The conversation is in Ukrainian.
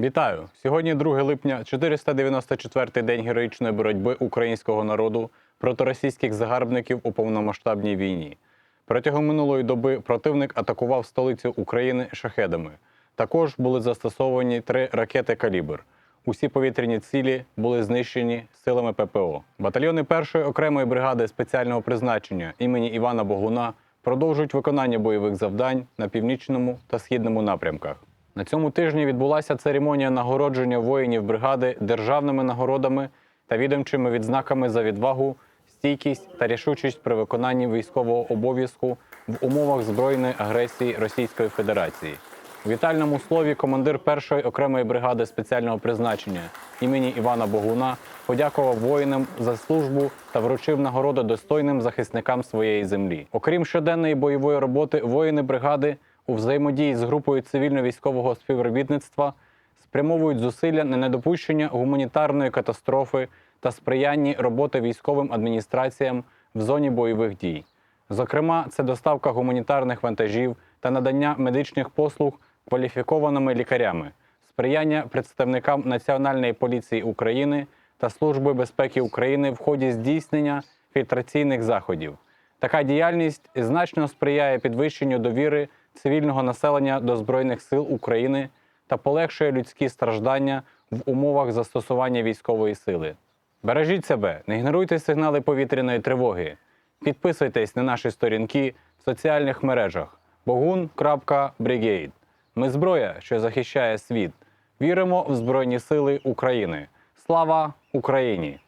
Вітаю! Сьогодні 2 липня, 494-й день героїчної боротьби українського народу проти російських загарбників у повномасштабній війні. Протягом минулої доби противник атакував столицю України шахедами. Також були застосовані три ракети калібр. Усі повітряні цілі були знищені силами ППО. Батальйони першої окремої бригади спеціального призначення імені Івана Богуна продовжують виконання бойових завдань на північному та східному напрямках. На цьому тижні відбулася церемонія нагородження воїнів бригади державними нагородами та відомчими відзнаками за відвагу, стійкість та рішучість при виконанні військового обов'язку в умовах збройної агресії Російської Федерації. У вітальному слові командир першої окремої бригади спеціального призначення імені Івана Богуна подякував воїнам за службу та вручив нагороду достойним захисникам своєї землі. Окрім щоденної бойової роботи, воїни бригади у взаємодії з групою цивільно-військового співробітництва спрямовують зусилля на недопущення гуманітарної катастрофи та сприяння роботи військовим адміністраціям в зоні бойових дій. Зокрема, це доставка гуманітарних вантажів та надання медичних послуг кваліфікованими лікарями, сприяння представникам Національної поліції України та Служби безпеки України в ході здійснення фільтраційних заходів. Така діяльність значно сприяє підвищенню довіри цивільного населення до Збройних сил України та полегшує людські страждання в умовах застосування військової сили. Бережіть себе, не ігноруйте сигнали повітряної тривоги. Підписуйтесь на наші сторінки в соціальних мережах bogun.brigade. Ми зброя, що захищає світ. Віримо в Збройні Сили України. Слава Україні!